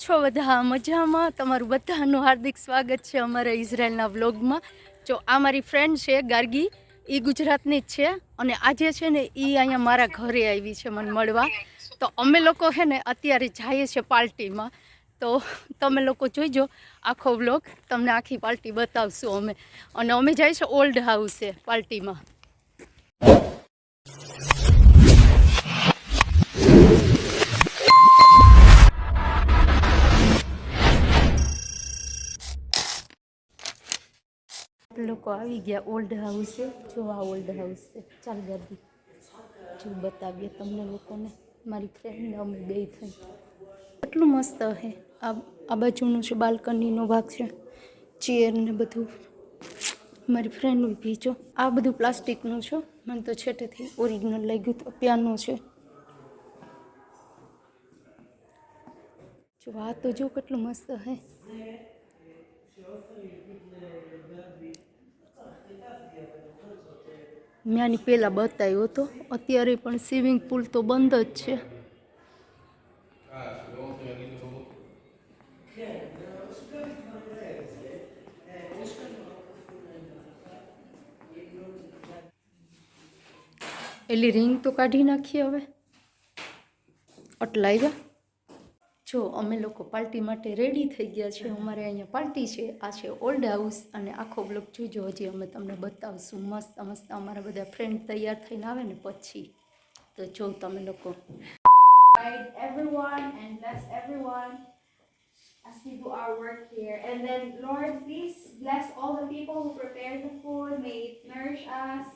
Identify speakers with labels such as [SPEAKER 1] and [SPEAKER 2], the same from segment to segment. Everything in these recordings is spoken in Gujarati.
[SPEAKER 1] છો બધા? મજામાં? તમારું બધાનું હાર્દિક સ્વાગત છે અમારા ઇઝરાયલના વ્લોગમાં. જો આ મારી ફ્રેન્ડ છે, ગાર્ગી. એ ગુજરાતની જ છે અને આજે છે ને એ અહીંયા મારા ઘરે આવી છે મને મળવા. તો અમે લોકો છે ને અત્યારે જઈએ છીએ પાર્ટીમાં. તો તમે લોકો જોઈજો આખો વ્લોગ. તમને આખી પાર્ટી બતાવશું અમે. અને અમે જઈએ છીએ ઓલ્ડ હાઉસે પાર્ટીમાં. લોકો આવી ગયા ઓલ્ડ હાઉસે જો આ ઓલ્ડ હાઉસ છે. ચાલ ગાડી. જો બતાવીએ તમને લોકોને. મારી ફ્રેન્ડ અમે બે થઈ. એટલું મસ્ત હે. આ આ બાજુનું છે, બાલ્કનીનો ભાગ છે. ચેર ને બધું. મારી ફ્રેન્ડ ઊભી જો આ બધું પ્લાસ્ટિકનું છે. મને તો છેટેથી ઓરિજિનલ લાગ્યું તો પિયાનો છે. જો આ તો જો કેટલું મસ્ત હે. મેં પહેલાં બતાવ્યો હતો. અત્યારે પણ સ્વિમિંગ પુલ તો બંધ જ છે. એટલી રિંગ તો કાઢી નાખીએ હવે. આટલા આવ્યા જો અમે લોકો પાર્ટી માટે રેડી થઈ ગયા છે અમારે અહીંયા પાર્ટી છે આ છે ઓલ્ડ હાઉસ અને આખો બ્લોક જોજો હજી અમે તમને બતાવશું મસ્ત મસ્ત અમારા બધા ફ્રેન્ડ તૈયાર થઈને આવે ને પછી તો જો તમે લોકો
[SPEAKER 2] everyone and bless everyone as we do our work here. And then, Lord, please bless all the people who prepare the food. May it nourish us,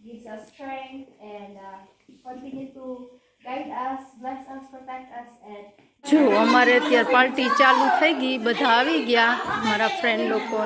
[SPEAKER 2] gives us strength, and uh, continue to
[SPEAKER 1] જો અમારે અત્યારે પાર્ટી ચાલુ થઈ ગઈ બધા આવી ગયા મારા ફ્રેન્ડ લોકો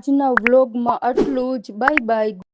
[SPEAKER 1] આજના વ્લોગમાં આટલું જ. Bye bye.